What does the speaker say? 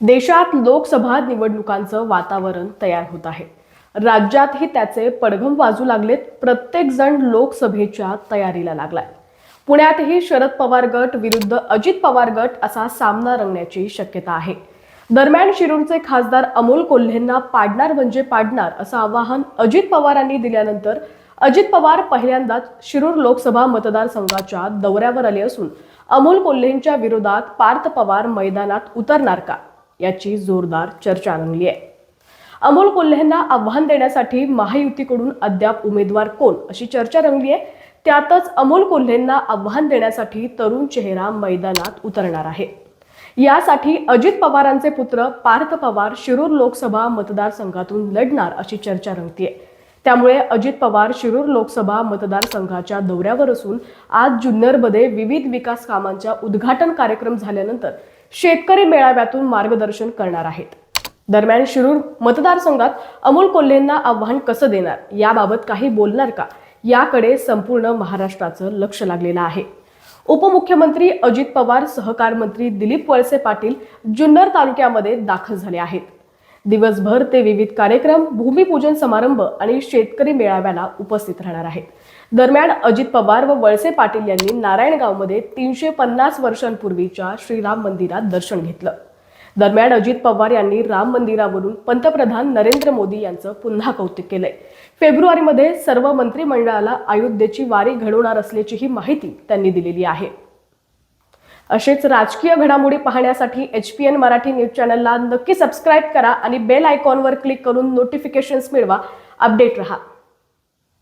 देशात लोकसभा निवडणुकांचं वातावरण तयार होत आहे. राज्यातही त्याचे पडघम वाजू लागलेत. प्रत्येक जण लोकसभेच्या तयारीला लागलाय. पुण्यातही शरद पवार गट विरुद्ध अजित पवार गट असा सामना रंगण्याची शक्यता आहे. दरम्यान शिरूरचे खासदार अमोल कोल्हेंना पाडणार म्हणजे पाडणार असं आवाहन अजित पवारांनी दिल्यानंतर अजित पवार पहिल्यांदाच शिरूर लोकसभा मतदारसंघाच्या दौऱ्यावर आले असून अमोल कोल्हेंच्या विरोधात पार्थ पवार मैदानात उतरणार का? याची जोरदार चर्चा रंगली आहे. अमोल कोल्हेंना आव्हान देण्यासाठी महायुतीकडून अद्याप उमेदवार कोण अशी चर्चा रंगली आहे. त्यातच अमोल कोल्हेंना आव्हान देण्यासाठी तरुण चेहरा मैदानात उतरणार आहे. यासाठी अजित पवारांचे पुत्र पार्थ पवार शिरूर लोकसभा मतदारसंघातून लढणार अशी चर्चा रंगतीये त्यामुळे अजित पवार शिरूर लोकसभा मतदारसंघाच्या दौऱ्यावर असून आज जुन्नरमध्ये विविध विकास कामांच्या उद्घाटन कार्यक्रम झाल्यानंतर शेतकरी मेळाव्यातून मार्गदर्शन करणार आहेत. दरम्यान शिरूर मतदारसंघात अमोल कोल्हेंना आव्हान कसं देणार याबाबत काही बोलणार का? याकडे संपूर्ण महाराष्ट्राचं लक्ष लागलेलं आहे. उपमुख्यमंत्री अजित पवार सहकार मंत्री दिलीप वळसे पाटील जुन्नर तालुक्यामध्ये दाखल झाले आहेत. दिवसभर ते विविध कार्यक्रम भूमिपूजन समारंभ आणि शेतकरी मेळाव्याला उपस्थित राहणार आहेत. दरम्यान अजित पवार व वळसे पाटील यांनी नारायणगावमध्ये तीनशे पन्नास वर्षांपूर्वीच्या श्रीराम मंदिरात दर्शन घेतलं. दरम्यान अजित पवार यांनी राम मंदिरावरून पंतप्रधान नरेंद्र मोदी यांचं पुन्हा कौतुक केलंय. फेब्रुवारीमध्ये सर्व मंत्रिमंडळाला अयोध्येची वारी घडवणार असल्याचीही माहिती त्यांनी दिलेली आहे. असेच राजकीय घडामोडी पाहण्यासाठी H P N Marathi news चॅनलला नक्की सबस्क्राईब करा आणि बेल आयकॉनवर क्लिक करून नोटिफिकेशन्स मिळवा. अपडेट रहा.